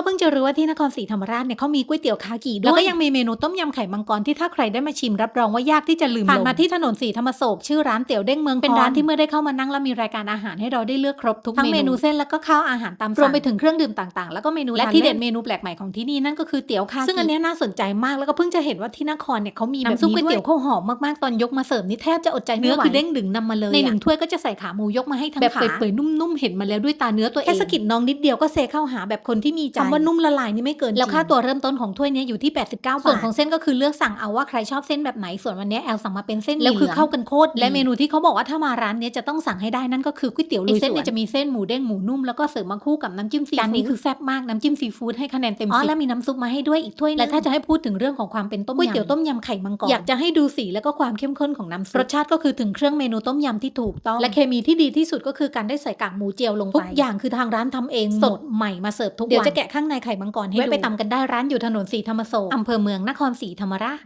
ก็เพิ่งจะรู้ว่าที่นครศรีธรรมราชเนี่ยเขามีก๋วยเตี๋ยวคากิด้วย แล้วก็ยังมีเมนูต้มยำไข่มังกรที่ถ้าใครได้มาชิมรับรองว่ายากที่จะลืมผ่านมาที่ถนนศรีธรรมโศกชื่อร้านเตี๋ยวเด้งเมืองเป็นร้านที่เมื่อได้เข้ามานั่งแล้วมีรายการอาหารให้เราได้เลือกครบทุกเมนูทั้งเมนูเส้นแล้วก็ข้าวอาหารตามสั่งรวมไปถึงเครื่องดื่มต่างๆ แล้วก็เมนูและที่เด็ดเมนูแปลกใหม่ของที่นี่นั่นก็คือเตี๋ยวคากิซึ่งอันเนี้ยน่าสนใจมากแล้วก็เพิ่งจะเห็นว่าที่นครเนี่ยเขามีแบบน้ำซุปก๋วยเตี๋ยวข้าวหอมมากๆตอนยกมาเสิร์ฟนี่แทบจะอดใจไม่ไหวเนื้อคือเด้งดึงนำมาเลยในหนึ่งถ้วยก็จะใส่ขาหมูยกมาให้ทั้งแบบเปื่อยๆนุ่มๆเห็นมาแล้วด้วยตาเนื้อตัวเองแค่สะกิดน้องนิดเดียวก็เซเข้าหาแบบคนที่มีใจคำว่านุ่มละลายนี่ไม่เกินแล้วค่าตัวเริ่มต้นของถ้วยเนี้ยอยู่ที่ 89 บาท ส่วนของเส้นก็คือเลือกสั่งเอาว่าใครชอบเส้นแบบไหน ส่วนวันเนี้ยแอลสั่งมาเป็นเส้นแล้วคือเข้ากันโคตรและเมนูที่เขาบอกว่าถ้ามาร้านเนี้ยจะต้องสั่งให้ได้นั่นก็คือก๋วยเตี๋ยวลุยสวนเส้นเนี่ยจะมีเส้นหมูเด้งหมูนุ่มแล้วก็เสิร์ฟมาคู่กับน้ำจิ้มซีฟู้ดจานนี้คือแซ่บมากน้ำจิ้มซีฟู้ดให้คะแนนเต็มสิบอ๋อแล้วมีน้ำซุปมาให้ด้วยอีกถ้วยและถ้าจะให้พูดถึงเรื่องของความเป็นต้มยำก๋วยเตี๋ยวต้มยำไข่มังกรอยากจะให้ดูสีแล้วก็ความเข้มข้นของน้ำซุปรสชาติก็คือถึงเครื่องเมนูต้มยำที่ถูกต้องและเคมีที่ดีที่สุดก็คือการได้ใส่กากหมูเจียวลงไปทุกอย่างคือทางร้านทำเองสดใหม่มาเสิร์ฟทุกวันเดี๋ยวจะแกะข้างในไข่มังกรให้ดูไปตำกันได้ร้านอยู่ถนนศรีธรรมโศกอำเภอเมืองนครศรีธรรมราช